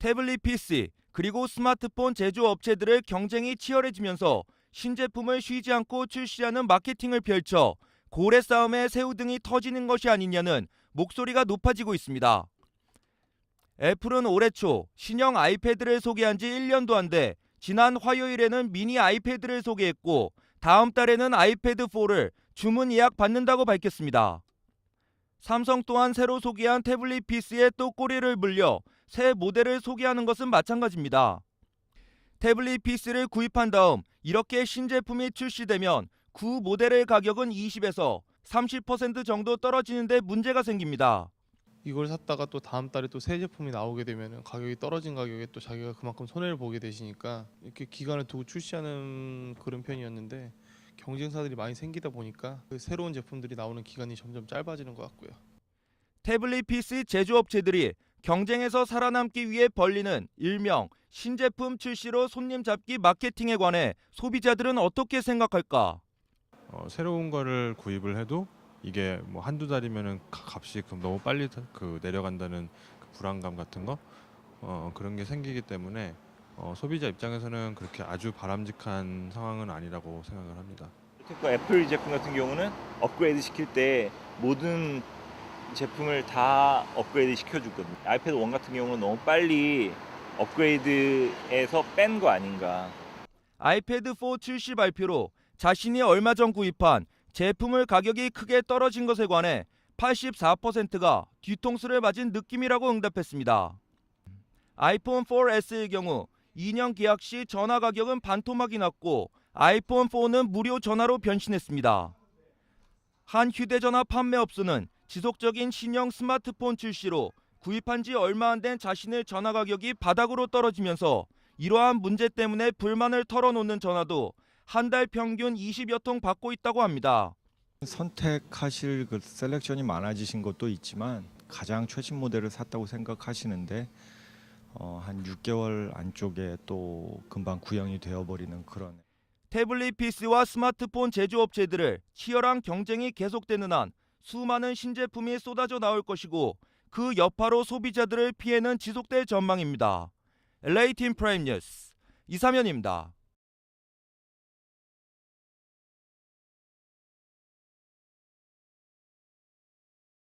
태블릿 PC 그리고 스마트폰 제조 업체들의 경쟁이 치열해지면서 신제품을 쉬지 않고 출시하는 마케팅을 펼쳐 고래 싸움에 새우등이 터지는 것이 아니냐는 목소리가 높아지고 있습니다. 애플은 올해 초 신형 아이패드를 소개한 지 1년도 안 돼 지난 화요일에는 미니 아이패드를 소개했고 다음 달에는 아이패드 4를 주문 예약 받는다고 밝혔습니다. 삼성 또한 새로 소개한 태블릿 PC에 또 꼬리를 물려 새 모델을 소개하는 것은 마찬가지입니다. 태블릿 PC를 구입한 다음 이렇게 신제품이 출시되면 구 모델의 가격은 20에서 30% 정도 떨어지는데 문제가 생깁니다. 이걸 샀다가 또 다음 달에 또 새 제품이 나오게 되면 가격이 떨어진 가격에 또 자기가 그만큼 손해를 보게 되시니까 이렇게 기간을 두고 출시하는 그런 편이었는데 경쟁사들이 많이 생기다 보니까 그 새로운 제품들이 나오는 기간이 점점 짧아지는 것 같고요. 태블릿 PC 제조업체들이 경쟁에서 살아남기 위해 벌리는 일명 신제품 출시로 손님 잡기 마케팅에 관해 소비자들은 어떻게 생각할까? 어, 새로운 거를 구입을 해도 이게 뭐 한두 달이면은 가- 값이 그 너무 빨리 다- 그 내려간다는 그 불안감 같은 거 어, 그런 게 생기기 때문에 어, 소비자 입장에서는 그렇게 아주 바람직한 상황은 아니라고 생각을 합니다. 특히 애플 제품 같은 경우는 업그레이드 시킬 때 모든 제품을 다 업그레이드 시켜주거든요. 아이패드 1 같은 경우는 너무 빨리 업그레이드에서 뺀 거 아닌가. 아이패드 4 출시 발표로 자신이 얼마 전 구입한 제품을 가격이 크게 떨어진 것에 관해 84%가 뒤통수를 맞은 느낌이라고 응답했습니다. 아이폰 4S의 경우 2년 계약 시 전화 가격은 반토막이 났고 아이폰 4는 무료 전화로 변신했습니다. 한 휴대전화 판매업소는 지속적인 신형 스마트폰 출시로 구입한 지 얼마 안 된 자신의 전화 가격이 바닥으로 떨어지면서 이러한 문제 때문에 불만을 털어놓는 전화도 한 달 평균 20여 통 받고 있다고 합니다. 선택하실 그 셀렉션이 많아지신 것도 있지만 가장 최신 모델을 샀다고 생각하시는데 어, 한 6개월 안쪽에 또 금방 구형이 되어버리는 그런 태블릿 PC와 스마트폰 제조업체들을 치열한 경쟁이 계속되는 한 수많은 신제품이 쏟아져 나올 것이고 그 여파로 소비자들의 피해는 지속될 전망입니다. LA팀 프라임 뉴스 이사면입니다.